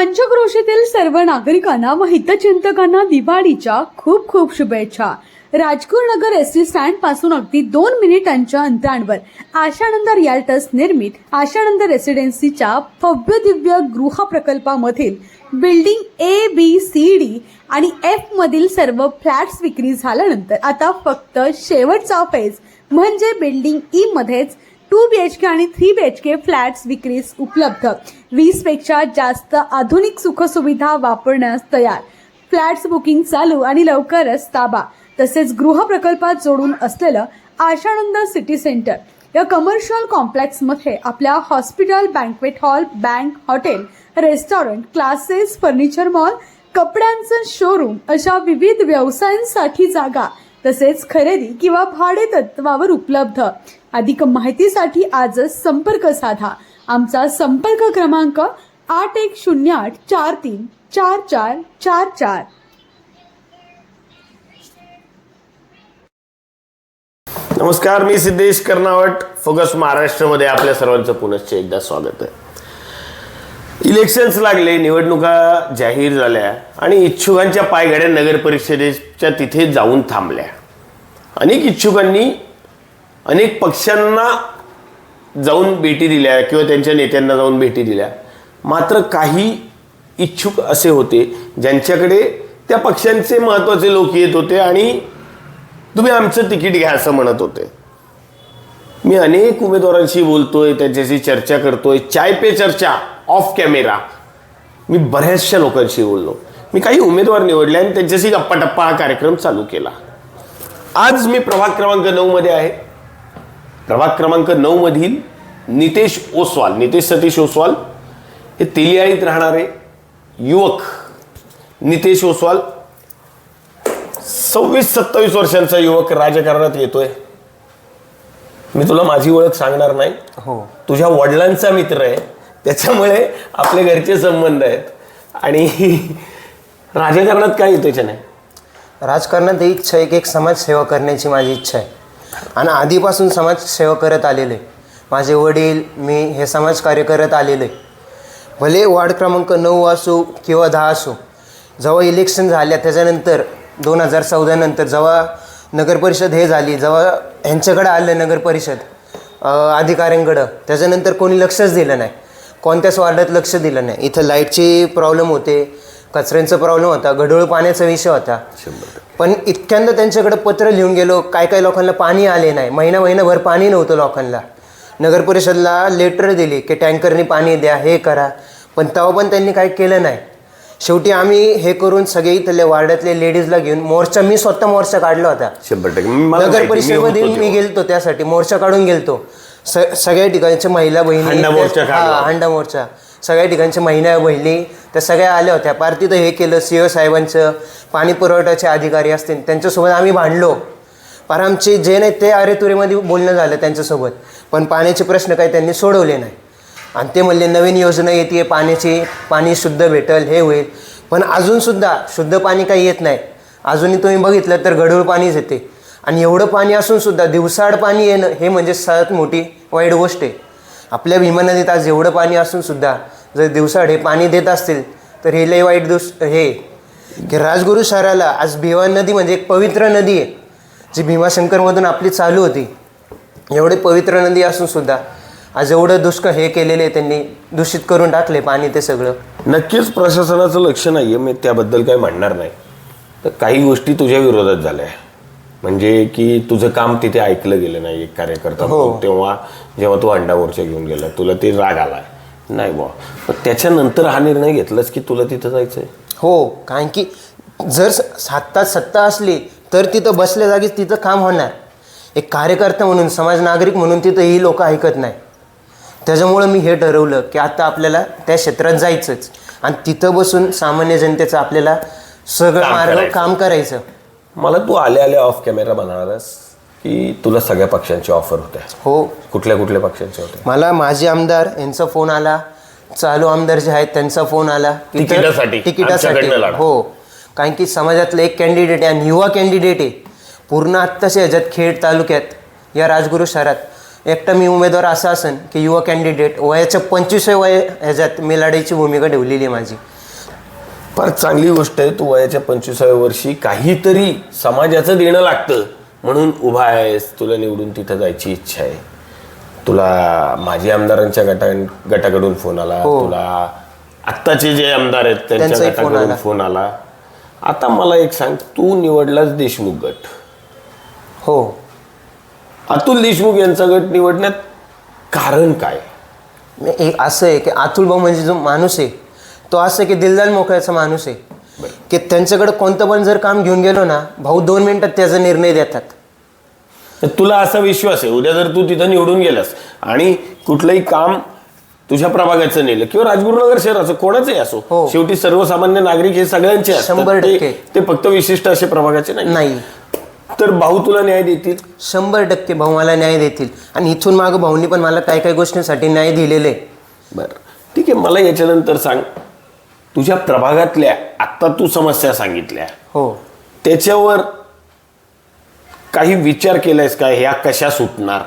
पंचक्रोशीतील सर्व नागरिकांना व हितचिंतकांना दिवाळीच्या खूप खूप शुभेच्छा. राजपूर नगर एस टी स्टँडपासून अगदी दोन मिनिटांच्या अंतरांवर आशानंद रियाल्टस निर्मित आशानंद रेसिडेन्सीच्या भव्य दिव्य गृह प्रकल्पामधील building A B C D आणि एफ मधील सर्व फ्लॅट्स विक्री झाल्यानंतर आता फक्त शेवटचा फेज म्हणजे बिल्डिंग ई मध्येच टू बी एच के आणि three B H K flats विक्रीस उपलब्ध. वीसपेक्षा जास्त आधुनिक सुखसुविधा वापरण्यास तयार. फ्लॅट्स बुकिंग चालू आणि लवकरच ताबा. तसेच गृह प्रकल्पात जोडून असलेलं आशानंद सिटी सेंटर. या कमर्शियल कॉम्प्लेक्समध्ये आपल्या hospital banquet hall bank hotel restaurant classes furniture mall कपड्यांचं शोरूम अशा विविध व्यवसायांसाठी जागा. तसेच खरेदी किंवा भाडे तत्वावर उपलब्ध. अधिक माहितीसाठी आजच संपर्क साधा. आमचा संपर्क क्रमांक आठ एक शून्य आठ चार तीन चार चार चार चार. नमस्कार मी सिद्धेश कर्नावट फोकस महाराष्ट्रामध्ये आपल्या सर्वांचं पुनश्च एकदा स्वागत आहे. इलेक्शन्स लागले निवडणुका जाहीर झाल्या आणि इच्छुकांच्या पायघड्या नगर परिषदेच्या तिथे जाऊन थांबल्या. अनेक इच्छुकांनी अनेक पक्षांना जाऊन भेटी दिल्या किंवा त्यांच्या नेत्यांना जाऊन भेटी दिल्या. मात्र काही इच्छुक असे होते ज्यांच्याकडे त्या पक्षांचे महत्त्वाचे लोक येत होते आणि तुम्ही आमचं तिकीट घ्या असं म्हणत होते. मी अनेक उमेदवारांशी बोलतोय त्यांच्याशी चर्चा करतोय चाय पे चर्चा. ऑफ कॅमेरा मी बऱ्याचशा लोकांशी बोललो. मी काही उमेदवार निवडले आणि त्यांच्याशी गप्पा टप्पा हा कार्यक्रम चालू केला. आज मी प्रभाग क्रमांक नऊ मध्ये आहे. प्रभाग क्रमांक नऊ मधील नितेश ओसवाल नितेश सतीश ओसवाल हे तेलियाळीत राहणारे युवक नितेश ओसवाल. सव्वीस सत्तावीस वर्षांचा युवक राजकारणात येतोय. मी तुला माझी ओळख सांगणार नाही. हो. तुझ्या वडिलांचा मित्र आहे. त्याच्यामुळे आपले घरचे संबंध आहेत. आणि राजकारणात काय इच्छा नाही राजकारणात ही इच्छा आहे की एक समाजसेवा करण्याची माझी इच्छा आहे. आणि आधीपासून समाजसेवा करत आलेले आहे. माझे वडील मी हे समाजकार्य करत आलेले आहे. भले वार्ड क्रमांक नऊ असो किंवा दहा असो जेव्हा इलेक्शन झाल्या त्याच्यानंतर दोन हजार चौदानंतर जेव्हा नगरपरिषद हे झाली जेव्हा ह्यांच्याकडं आलं नगरपरिषद अधिकाऱ्यांकडं त्याच्यानंतर कोणी लक्षच दिलं नाही. कोणत्याच वार्डात लक्ष दिलं नाही. इथं लाईटचे प्रॉब्लेम होते कचऱ्यांचा प्रॉब्लेम होता गढूळ पाण्याचा विषय होता. पण इतक्यांदा त्यांच्याकडे पत्र लिहून गेलो काय काय लोकांना पाणी आले नाही. महिना महिनाभर पाणी नव्हतं लोकांना. नगर परिषदला लेटर दिली की टँकरनी पाणी द्या हे करा. पण तेव्हा पण त्यांनी काय केलं नाही. शेवटी आम्ही हे करून सगळे इथले वार्डातले लेडीजला घेऊन मोर्चा मी स्वतः मोर्चा काढला होता. शंभर टक्के. नगर परिषदेमध्ये मी. गेलतो त्यासाठी मोर्चा काढून गेलतो. स सगळ्या ठिकाणच्या महिला बहिणी हंडा मोर्चा काढला. हा, हंडा मोर्चा. सगळ्या ठिकाणच्या महिला बहिणी त्या सगळ्या आल्या होत्या. पार तिथं हे केलं सी साहेबांचं पाणी पुरवठ्याचे अधिकारी असतील त्यांच्यासोबत आम्ही भांडलो. पार आमचे जे नाही ते अरेतुरेमध्ये बोलणं झालं त्यांच्यासोबत. पण पाण्याचे प्रश्न काही त्यांनी सोडवले नाही. आणि ते म्हणले नवीन योजना येते पाण्याची पाणी शुद्ध भेटल हे होईल. पण अजूनसुद्धा शुद्ध पाणी काही येत नाही. अजूनही तुम्ही बघितलं तर गढूळ पाणीच येते. आणि एवढं पाणी असून सुद्धा दिवसाआड पाणी येणं हे म्हणजे सर्वात मोठी वाईट गोष्ट आहे. आपल्या भीमा नदीत आज एवढं पाणी असून सुद्धा जर दिवसाआड हे पाणी देत असतील तर हे लय वाईट दुस हे की राजगुरू शहराला आज भीमा नदी म्हणजे एक पवित्र नदी आहे जी भीमाशंकरमधून आपली चालू होती. एवढे पवित्र नदी असून सुद्धा आज एवढं दुष्क हे केलेले त्यांनी दूषित करून टाकले पाणी ते सगळं. नक्कीच प्रशासनाचं लक्ष नाही आहे मी त्याबद्दल काही म्हणणार नाही. तर काही गोष्टी तुझ्या विरोधात झाल्या. म्हणजे की तुझं काम तिथे ऐकलं गेलं नाही एक कार्यकर्ता म्हणून. तेव्हा जेव्हा तू अंडा मोर्चा घेऊन गेला तुला ते राग आलाय. नाही बा पण त्याच्यानंतर हा निर्णय घेतलास की तुला तिथं जायचंय? हो कारण की जर स- सत्ता सत्ता असली तर तिथं बसल्या जागीच तिथं काम होणार. एक कार्यकर्ता म्हणून समाज नागरिक म्हणून तिथं ही लोक ऐकत नाही. त्याच्यामुळं मी हे ठरवलं की आता आपल्याला त्या क्षेत्रात जायचंच. आणि तिथं बसून सामान्य जनतेचं आपल्याला सगळं मार्ग. काम करायचं. मला तू आले आले ऑफ कॅमेरा म्हणालास की तुला सगळ्या पक्षांची ऑफर होत्या हो. कुठल्या कुठल्या पक्षांच्या होत्या मला माजी आमदार यांचा फोन आला. चालू आमदार जे आहेत त्यांचा फोन आला. की तर- तिकिटासाठी, तिकिटासाठी. आमच्याकडनं लढा. हो. कारण की समाजातलं एक कॅन्डिडेट आहे आणि युवा कॅन्डिडेट आहे. पूर्ण आत्ताच्या ह्याच्यात खेड तालुक्यात या राजगुरू शहरात. एकटा मी उमेदवार असा असन की युवा कॅन्डिडेट वयाच्या पंचवीसव्या वय ह्याच्यात मी लढाईची भूमिका ठेवलेली आहे माझी. फार चांगली गोष्ट आहे तू वयाच्या पंचवीसाव्या वर्षी काहीतरी समाजाचं देणं लागतं. म्हणून उभा आहेस तुला निवडून तिथं जायची इच्छा आहे. तुला माजी आमदारांच्या गटा गटाकडून फोन आला तुला आत्ताचे जे आमदार आहेत त्यांच्या गटाकडून आला. फोन आला. आता मला एक सांग तू निवडलास देशमुख गट. हो. अतुल देशमुख यांचा गट निवडण्यात कारण काय? असं आहे की अतुल भाऊ म्हणजे जो माणूस आहे तो असं की दिलदार मोकळ्याचा माणूस आहे. की त्यांच्याकडे कोणतं पण जर काम घेऊन गेलो ना भाऊ दोन मिनिटात त्याचा निर्णय देतात. तर तुला असा विश्वास आहे उद्या जर तू तिथं निवडून गेलास आणि कुठलंही काम तुझ्या प्रभागाचं नेलं किंवा राजगुरुनगर शहराचं कोणाचंही असो हो. शेवटी सर्वसामान्य नागरिक हे सगळ्यांचे असतात. शंभर ते- टक्के. ते फक्त विशिष्ट असे प्रभागाचे नाही. नाही. तर भाऊ तुला न्याय देतील? शंभर टक्के भाऊ मला न्याय देतील. आणि इथून मागं भाऊनी पण मला काही काही गोष्टींसाठी न्याय दिलेले. आहे. बर. ठीक आहे मला याच्यानंतर सांग. तुझ्या प्रभागातल्या आत्ता तू समस्या सांगितल्या. हो. त्याच्यावर काही विचार केलायस का? ह्या कशा सुटणार?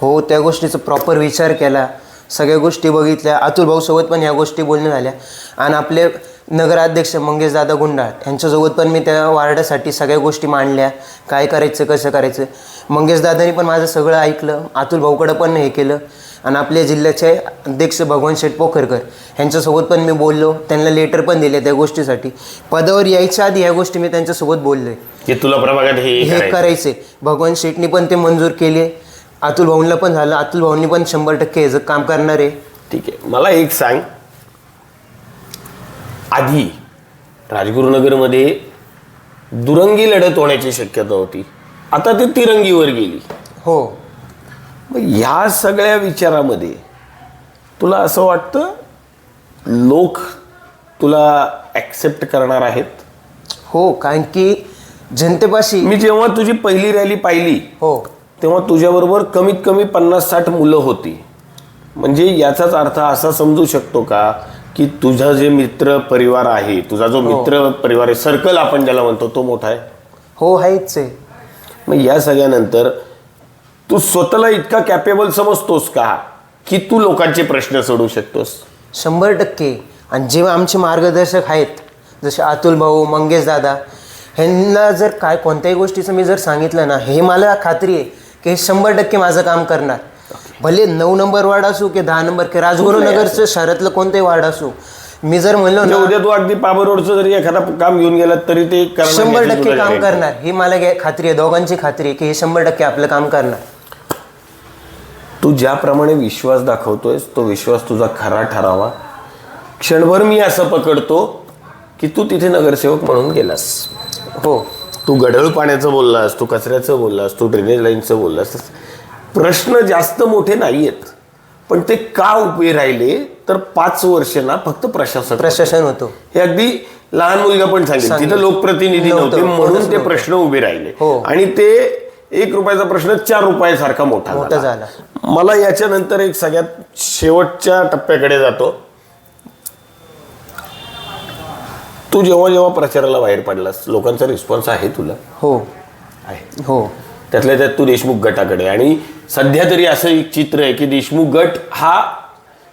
हो त्या गोष्टीचा प्रॉपर विचार केला. सगळ्या गोष्टी बघितल्या. अतुल भाऊसोबत पण ह्या गोष्टी बोलण्या झाल्या. आणि आपले नगराध्यक्ष मंगेश दादा गुंडाळ यांच्यासोबत पण मी त्या वार्डासाठी सगळ्या गोष्टी मांडल्या. काय करायचं कसं करायचं? मंगेश दादानी पण माझं सगळं ऐकलं. अतुल भाऊकडं पण हे केलं. आणि आपल्या जिल्ह्याचे अध्यक्ष भगवान शेठ पोखरकर यांच्यासोबत पण मी बोललो. त्यांना लेटर पण दिले त्या गोष्टीसाठी. पदावर यायच्या आधी ह्या गोष्टी मी त्यांच्यासोबत बोललो की तुला प्रभागात हे हे करायचं. करायचे भगवान शेठनी पण ते मंजूर केले अतुल भाऊंना पण झालं. अतुल भाऊंनी पण शंभर टक्के ह्याचं काम करणार आहे. ठीक आहे. मला एक सांग. आधी राजगुरुनगरमध्ये दुरंगी लढत होण्याची शक्यता होती. आता ती तिरंगीवर गेली. हो. मग ह्या सगळ्या विचारामध्ये तुला असं वाटतं लोक तुला ॲक्सेप्ट करणार आहेत? हो कारण की जनतेपाशी मी जेव्हा तुझी पहिली रॅली पाहिली हो. तेव्हा तुझ्याबरोबर कमीत कमी पन्नास साठ मुलं होती. म्हणजे याचाच अर्थ असा समजू शकतो का की तुझा जे मित्र परिवार आहे तुझा जो मित्र परिवार आहे सर्कल आपण ज्याला म्हणतो तो मोठा आहे? हो आहेच आहे. मग या सगळ्यानंतर तू स्वतःला इतका कॅपेबल समजतोस का की तू लोकांचे प्रश्न सोडवू शकतोस? शंभर टक्के. आणि जेव्हा आमचे मार्गदर्शक आहेत जसे अतुल भाऊ मंगेश दादा ह्यांना जर काय कोणत्याही गोष्टीचं मी जर सांगितलं ना हे मला खात्री आहे की हे शंभर टक्के माझं काम करणार. भले नऊ नंबर वार्ड असू की दहा नंबर की राजगुरुनगरचं शहरातलं कोणतंही वार्ड असू मी जर म्हणलो ना उद्या तू अगदी पाबर रोडचं जरी एखादा काम घेऊन गेला तरी ते शंभर टक्के काम. करणार. ही मला खात्री आहे दोघांची खात्री आहे की हे शंभर टक्के आपलं काम करणार. तू ज्याप्रमाणे विश्वास दाखवतोयस तो विश्वास तुझा खरा ठरावा. क्षणभर मी असं पकडतो की तू तिथे नगरसेवक म्हणून गेलास. हो. तू गढळ पाण्याचं बोललास तू कचऱ्याचं बोललास तू ड्रेनेज लाईनचं बोललास. प्रश्न जास्त मोठे नाही आहेत पण ते का उभे राहिले तर पाच वर्ष ना फक्त प्रशासक प्रशासन होतो. हे अगदी लहान मुलगा पण सांगेल. सांगेल. तिथं लोकप्रतिनिधी नव्हतं, म्हणून ते. प्रश्न उभे राहिले. हो. आणि ते एक रुपयाचा प्रश्न चार रुपयासारखा मोठा मोठा झाला. मला याच्यानंतर एक सगळ्यात शेवटच्या टप्प्याकडे जातो. तू जेव्हा जेव्हा प्रचाराला बाहेर पडलास लोकांचा रिस्पॉन्स आहे तुला? हो. आहे. हो. त्यातल्या त्यात तू देशमुख गटाकडे. आणि सध्या तरी असं एक चित्र आहे की देशमुख गट हा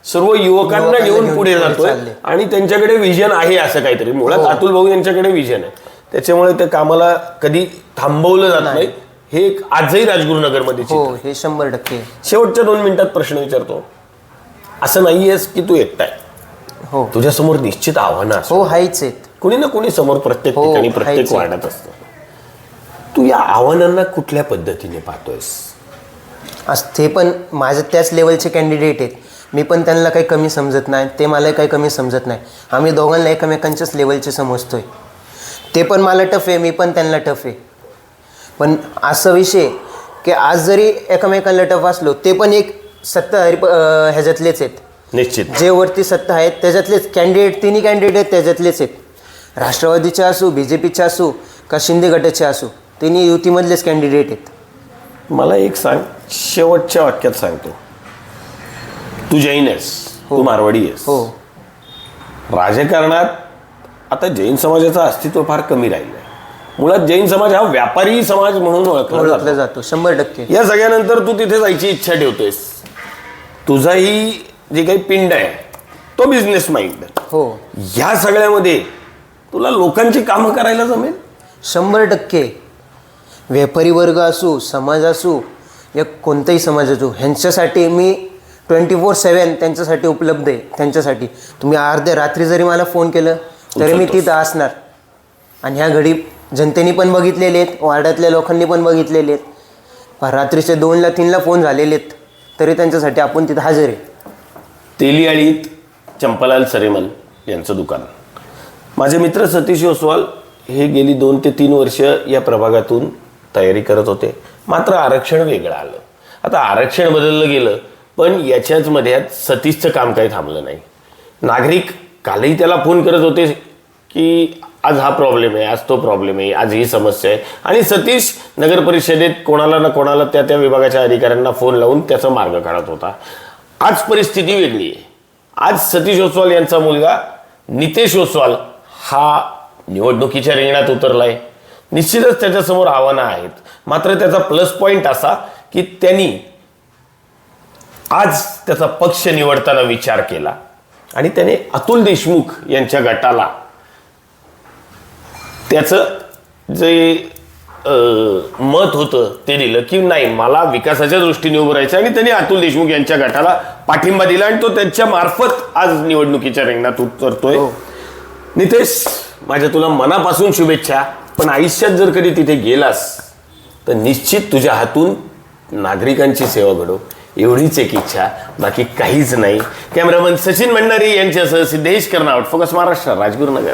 सर्व युवकांना घेऊन पुढे जातोय. आणि त्यांच्याकडे विजन आहे असं काहीतरी. मुळात अतुल भाऊ यांच्याकडे विजन आहे. त्याच्यामुळे त्या कामाला कधी थांबवलं जात नाही. हे एक आजही राजगुरुनगरमध्ये हो हे शंभर टक्के. शेवटच्या दोन मिनिटात प्रश्न विचारतो. असं नाहीयेस की तू एकटा आहे. हो. तुझ्यासमोर निश्चित आव्हानं असतात हो हायच आहेत. कोणी ना कोणी समोर प्रत्येक हो, ठिकाणी प्रत्येक. वाढत असतं. तू या आव्हानांना कुठल्या पद्धतीने पाहतोयस? आज ते पण माझ्या त्याच लेवलचे कॅन्डिडेट आहेत. मी पण त्यांना काही कमी समजत नाही ते मला काही कमी समजत नाही. आम्ही दोघांना एकमेकांच्याच लेवलचे समजतोय. ते पण मला टफ आहे मी पण त्यांना टफ आहे. पण असं विषय की आज जरी एकमेकांना टफ असलो ते पण एक सत्ता ह्याच्यातलेच आहेत. निश्चित. जे वरती सत्ता आहेत त्याच्यातलेच कॅन्डिडेट तिन्ही कॅन्डिडेट आहेत त्याच्यातलेच आहेत. राष्ट्रवादीचे असू बी जे पीचे असू का शिंदे गटाचे असू तिन्ही युतीमधलेच कॅन्डिडेट आहेत. मला एक सांग शेवटच्या वाक्यात सांगतो. तू जैन आहेस तू मारवाडी आहेस. हो. राजकारणात आता जैन समाजाचं अस्तित्व फार कमी राहिलं आहे मुळात जैन समाज हा व्यापारी समाज म्हणून ओळखला ओळखला जातो शंभर टक्के. या सगळ्यानंतर तू तिथे जायची इच्छा ठेवतोयस तुझाही जे काही पिंड आहे तो बिझनेस माइंड हो. ह्या सगळ्यामध्ये तुला लोकांची कामं करायला जमेल? शंभर टक्के. व्यापारी वर्ग असू समाज असू या कोणताही समाज असू ह्यांच्यासाठी मी ट्वेंटी फोर सेवन त्यांच्यासाठी उपलब्ध आहे त्यांच्यासाठी. तुम्ही अर्ध्या रात्री जरी मला फोन केलं तरी मी तिथं असणार. आणि ह्या घडी जनतेने पण बघितलेले आहेत वार्डातल्या लोकांनी पण बघितलेले आहेत. पहा, रात्रीचे दोनला तीनला फोन झालेले आहेत तरी त्यांच्यासाठी आपण तिथं हजर आहे. तेलियाळीत चंपलाल सरेमल यांचं दुकान. माझे मित्र सतीश ओसवाल हे गेली दोन ते तीन वर्ष या प्रभागातून तयारी करत होते. मात्र आरक्षण वेगळं आलं. आता आरक्षण बदललं गेलं पण याच्याच मध्यात सतीशचं काम काही थांबलं नाही. नागरिक कालही त्याला फोन करत होते की आज हा प्रॉब्लेम आहे आज तो प्रॉब्लेम आहे आज ही समस्या आहे. आणि सतीश नगर परिषदेत कोणाला ना कोणाला त्या त्या विभागाच्या अधिकाऱ्यांना फोन लावून त्याचा मार्ग काढत होता. आज परिस्थिती वेगळी आहे. आज सतीश ओसवाल यांचा मुलगा नितेश ओसवाल हा निवडणुकीच्या रिंगणात उतरलाय. निश्चितच त्याच्यासमोर आव्हानं आहेत. मात्र त्याचा प्लस पॉईंट असा की त्यांनी आज त्याचा पक्ष निवडताना विचार केला. आणि त्याने अतुल देशमुख यांच्या गटाला त्याचं जे मत होतं ते दिलं की नाही मला विकासाच्या दृष्टीने उभं राहायचं आणि त्यांनी अतुल देशमुख यांच्या गटाला पाठिंबा दिला आणि तो त्यांच्या मार्फत आज निवडणुकीच्या रिंगणात उतरतोय. नितेश माझ्या तुला मनापासून शुभेच्छा पण आयुष्यात जर कधी तिथे गेलास तर निश्चित तुझ्या हातून नागरिकांची सेवा घडो. एवढीच एक इच्छा बाकी काहीच नाही. कॅमेरामन सचिन भंडारी यांच्यासह सिद्धेश कर्नावट फोकस महाराष्ट्र राजगुरुनगर.